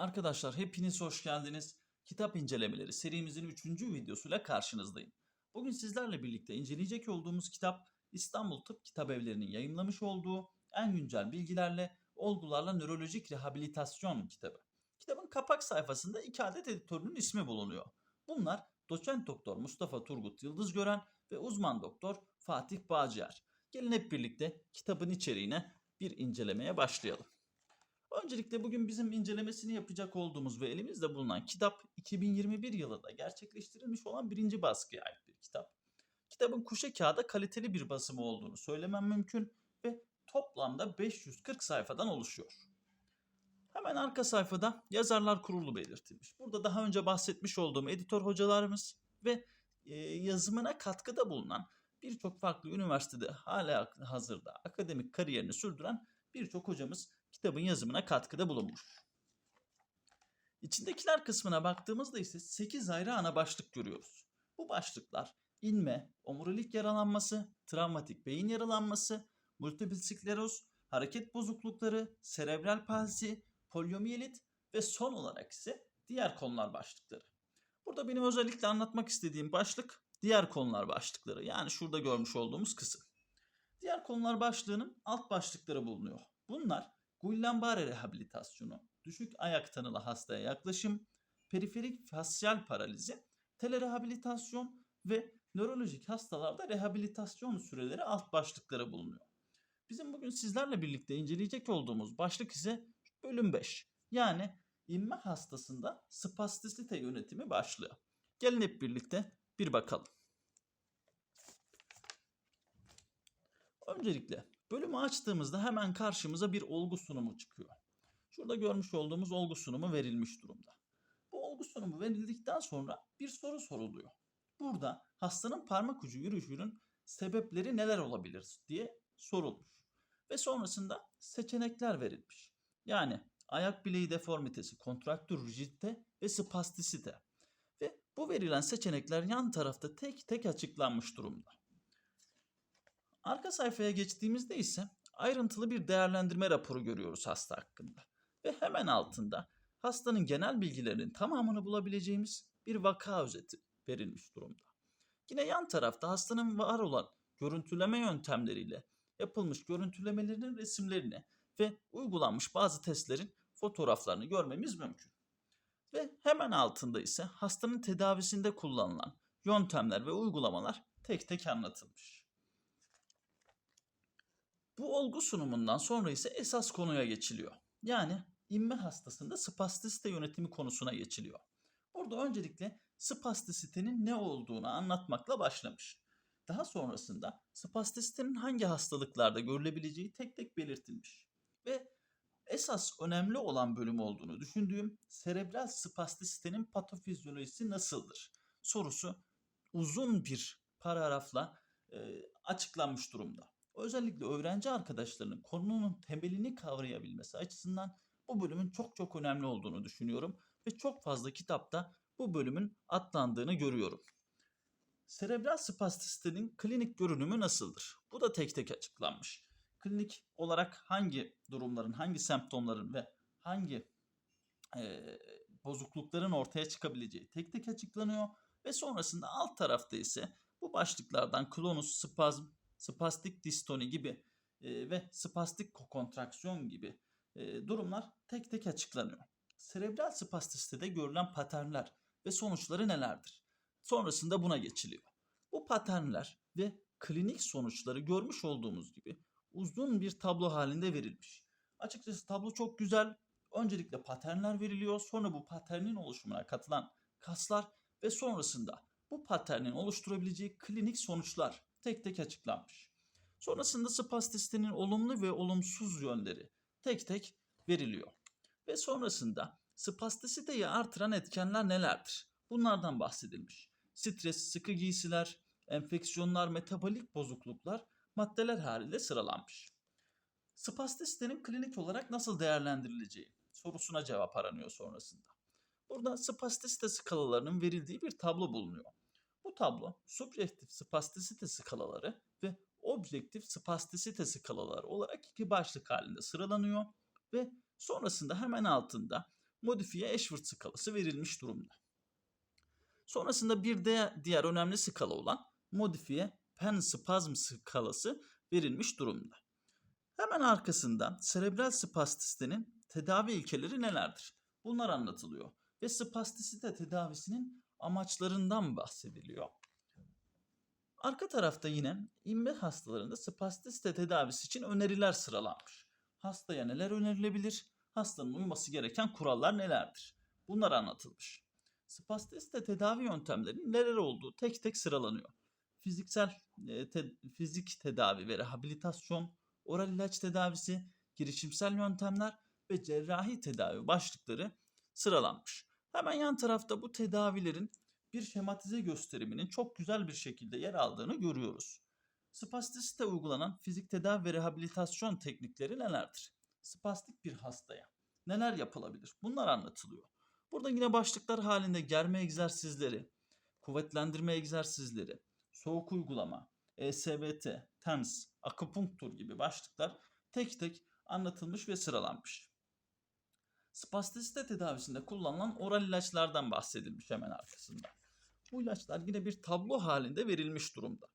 Arkadaşlar hepiniz hoş geldiniz. Kitap incelemeleri serimizin 3. videosuyla karşınızdayım. Bugün sizlerle birlikte inceleyecek olduğumuz kitap İstanbul Tıp Kitabevleri'nin yayımlamış olduğu en güncel bilgilerle olgularla nörolojik rehabilitasyon kitabı. Kitabın kapak sayfasında iki adet editörünün ismi bulunuyor. Bunlar doçent doktor Mustafa Turgut Yıldız Gören ve uzman doktor Fatih Bağcıer. Gelin hep birlikte kitabın içeriğine bir incelemeye başlayalım. Öncelikle bugün bizim incelemesini yapacak olduğumuz ve elimizde bulunan kitap 2021 yılında gerçekleştirilmiş olan birinci baskıya ait bir kitap. Kitabın kuşe kağıda kaliteli bir basımı olduğunu söylemem mümkün ve toplamda 540 sayfadan oluşuyor. Hemen arka sayfada yazarlar kurulu belirtilmiş. Burada daha önce bahsetmiş olduğum editör hocalarımız ve e, yazımına katkıda bulunan birçok farklı üniversitede hala hazırda akademik kariyerini sürdüren birçok hocamız kitabın yazımına katkıda bulunmuş. İçindekiler kısmına baktığımızda ise 8 ayrı ana başlık görüyoruz. Bu başlıklar inme, omurilik yaralanması, travmatik beyin yaralanması, multiple skleroz, hareket bozuklukları, serebral palsi, poliomiyelit ve son olarak ise diğer konular başlıkları. Burada benim özellikle anlatmak istediğim başlık diğer konular başlıkları. Yani şurada görmüş olduğumuz kısım. Diğer konular başlığının alt başlıkları bulunuyor. Bunlar Guillain-Barré rehabilitasyonu, düşük ayak tanılı hastaya yaklaşım, periferik fasyal paralizi, telerehabilitasyon ve nörolojik hastalarda rehabilitasyon süreleri alt başlıkları bulunuyor. Bizim bugün sizlerle birlikte inceleyecek olduğumuz başlık ise bölüm 5. Yani inme hastasında spastisite yönetimi başlıyor. Gelin hep birlikte bir bakalım. Öncelikle bölümü açtığımızda hemen karşımıza bir olgu sunumu çıkıyor. Şurada görmüş olduğumuz olgu sunumu verilmiş durumda. Bu olgu sunumu verildikten sonra bir soru soruluyor. Burada hastanın parmak ucu yürüyüşünün sebepleri neler olabilir diye sorulmuş. Ve sonrasında seçenekler verilmiş. Yani ayak bileği deformitesi, kontraktür rigidite ve spastisite. Ve bu verilen seçenekler yan tarafta tek tek açıklanmış durumda. Arka sayfaya geçtiğimizde ise ayrıntılı bir değerlendirme raporu görüyoruz hasta hakkında. Ve hemen altında hastanın genel bilgilerinin tamamını bulabileceğimiz bir vaka özeti verilmiş durumda. Yine yan tarafta hastanın var olan görüntüleme yöntemleriyle yapılmış görüntülemelerinin resimlerini ve uygulanmış bazı testlerin fotoğraflarını görmemiz mümkün. Ve hemen altında ise hastanın tedavisinde kullanılan yöntemler ve uygulamalar tek tek anlatılmış. Bu olgu sunumundan sonra ise esas konuya geçiliyor. Yani inme hastasında spastisite yönetimi konusuna geçiliyor. Burada öncelikle spastisitenin ne olduğunu anlatmakla başlamış. Daha sonrasında spastisitenin hangi hastalıklarda görülebileceği tek tek belirtilmiş. Ve esas önemli olan bölüm olduğunu düşündüğüm serebral spastisitenin patofizyolojisi nasıldır sorusu uzun bir paragrafla e, açıklanmış durumda. Özellikle öğrenci arkadaşlarının konunun temelini kavrayabilmesi açısından bu bölümün çok çok önemli olduğunu düşünüyorum ve çok fazla kitapta bu bölümün atlandığını görüyorum. Serebral spastisitenin klinik görünümü nasıldır? Bu da tek tek açıklanmış. Klinik olarak hangi durumların, hangi semptomların ve hangi e, bozuklukların ortaya çıkabileceği tek tek açıklanıyor ve sonrasında alt tarafta ise bu başlıklardan klonus, spazm, spastik distoni gibi e, ve spastik kontraksiyon gibi e, durumlar tek tek açıklanıyor. Serebral spastisitede görülen paternler ve sonuçları nelerdir? Sonrasında buna geçiliyor. Bu paternler ve klinik sonuçları görmüş olduğumuz gibi uzun bir tablo halinde verilmiş. Açıkçası tablo çok güzel. Öncelikle paternler veriliyor. Sonra bu paternin oluşumuna katılan kaslar ve sonrasında bu paternin oluşturabileceği klinik sonuçlar tek tek açıklanmış. Sonrasında spastisitenin olumlu ve olumsuz yönleri tek tek veriliyor. Ve sonrasında spastisiteyi artıran etkenler nelerdir? Bunlardan bahsedilmiş. Stres, sıkı giysiler, enfeksiyonlar, metabolik bozukluklar maddeler halinde sıralanmış. Spastisitenin klinik olarak nasıl değerlendirileceği sorusuna cevap aranıyor sonrasında. Burada spastisite skalalarının verildiği bir tablo bulunuyor. Bu tablo subjektif spastisite skalaları ve objektif spastisite skalaları olarak iki başlık halinde sıralanıyor ve sonrasında hemen altında modifiye Ashford skalası verilmiş durumda. Sonrasında bir de diğer önemli skala olan modifiye Penn spazm skalası verilmiş durumda. Hemen arkasından serebral spastisitenin tedavi ilkeleri nelerdir? Bunlar anlatılıyor ve spastisite tedavisinin amaçlarından bahsediliyor. Arka tarafta yine inme hastalarında spastisite tedavisi için öneriler sıralanmış. Hastaya neler önerilebilir? Hastanın uyması gereken kurallar nelerdir? Bunlar anlatılmış. Spastisite tedavi yöntemlerinin neler olduğu tek tek sıralanıyor. Fiziksel e, te- fizik tedavi ve rehabilitasyon, oral ilaç tedavisi, girişimsel yöntemler ve cerrahi tedavi başlıkları sıralanmış. Hemen yan tarafta bu tedavilerin bir şematize gösteriminin çok güzel bir şekilde yer aldığını görüyoruz. Spastisite uygulanan fizik tedavi ve rehabilitasyon teknikleri nelerdir? Spastik bir hastaya neler yapılabilir? Bunlar anlatılıyor. Burada yine başlıklar halinde germe egzersizleri, kuvvetlendirme egzersizleri, soğuk uygulama, ESBT, TENS, akupunktur gibi başlıklar tek tek anlatılmış ve sıralanmış. Spastisite tedavisinde kullanılan oral ilaçlardan bahsedilmiş hemen arkasında. Bu ilaçlar yine bir tablo halinde verilmiş durumda.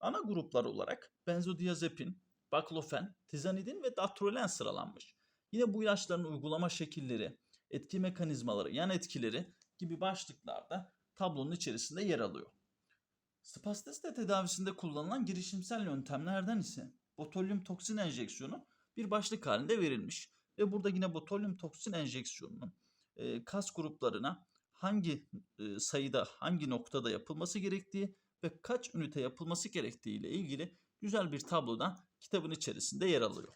Ana gruplar olarak benzodiazepin, baklofen, tizanidin ve datrolen sıralanmış. Yine bu ilaçların uygulama şekilleri, etki mekanizmaları, yan etkileri gibi başlıklarda tablonun içerisinde yer alıyor. Spastisite tedavisinde kullanılan girişimsel yöntemlerden ise botulyum toksin enjeksiyonu bir başlık halinde verilmiş. Ve burada yine botulyum toksin enjeksiyonunun e, kas gruplarına hangi e, sayıda, hangi noktada yapılması gerektiği ve kaç ünite yapılması gerektiği ile ilgili güzel bir tabloda kitabın içerisinde yer alıyor.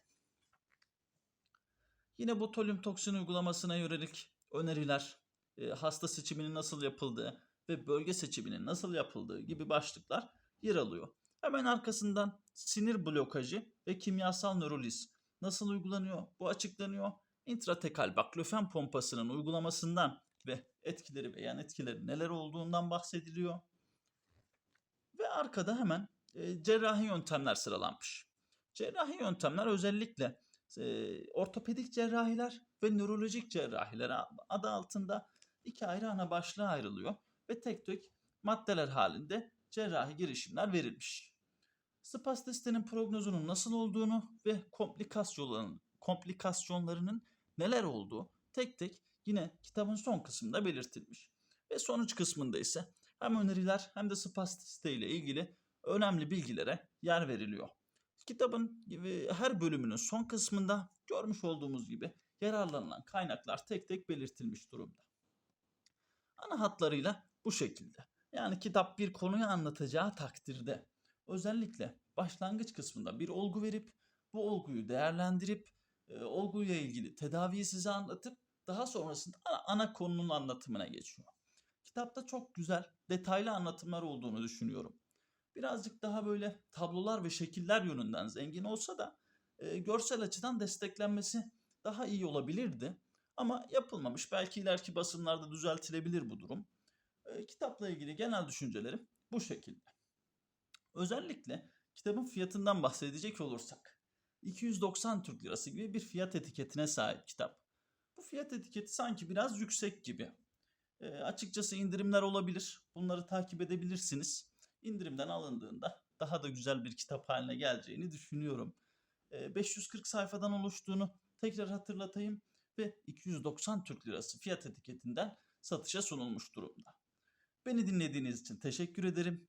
Yine botulyum toksin uygulamasına yönelik öneriler, e, hasta seçiminin nasıl yapıldığı ve bölge seçiminin nasıl yapıldığı gibi başlıklar yer alıyor. Hemen arkasından sinir blokajı ve kimyasal nöroliz nasıl uygulanıyor? Bu açıklanıyor. İntratekal baklofen pompasının uygulamasından ve etkileri ve yan etkileri neler olduğundan bahsediliyor. Ve arkada hemen e, cerrahi yöntemler sıralanmış. Cerrahi yöntemler özellikle e, ortopedik cerrahiler ve nörolojik cerrahiler adı altında iki ayrı ana başlığa ayrılıyor ve tek tek maddeler halinde cerrahi girişimler verilmiş. Spastisitenin prognozunun nasıl olduğunu ve komplikasyonlarının, komplikasyonlarının neler olduğu tek tek yine kitabın son kısmında belirtilmiş. Ve sonuç kısmında ise hem öneriler hem de spastisite ile ilgili önemli bilgilere yer veriliyor. Kitabın her bölümünün son kısmında görmüş olduğumuz gibi yararlanılan kaynaklar tek tek belirtilmiş durumda. Ana hatlarıyla bu şekilde. Yani kitap bir konuyu anlatacağı takdirde özellikle başlangıç kısmında bir olgu verip bu olguyu değerlendirip e, olguyla ilgili tedaviyi size anlatıp daha sonrasında ana, ana konunun anlatımına geçiyor. Kitapta çok güzel, detaylı anlatımlar olduğunu düşünüyorum. Birazcık daha böyle tablolar ve şekiller yönünden zengin olsa da e, görsel açıdan desteklenmesi daha iyi olabilirdi. Ama yapılmamış. Belki ileriki basımlarda düzeltilebilir bu durum. E, kitapla ilgili genel düşüncelerim bu şekilde. Özellikle kitabın fiyatından bahsedecek olursak 290 Türk Lirası gibi bir fiyat etiketine sahip kitap. Bu fiyat etiketi sanki biraz yüksek gibi. E, açıkçası indirimler olabilir. Bunları takip edebilirsiniz. İndirimden alındığında daha da güzel bir kitap haline geleceğini düşünüyorum. E, 540 sayfadan oluştuğunu tekrar hatırlatayım ve 290 Türk Lirası fiyat etiketinden satışa sunulmuş durumda. Beni dinlediğiniz için teşekkür ederim.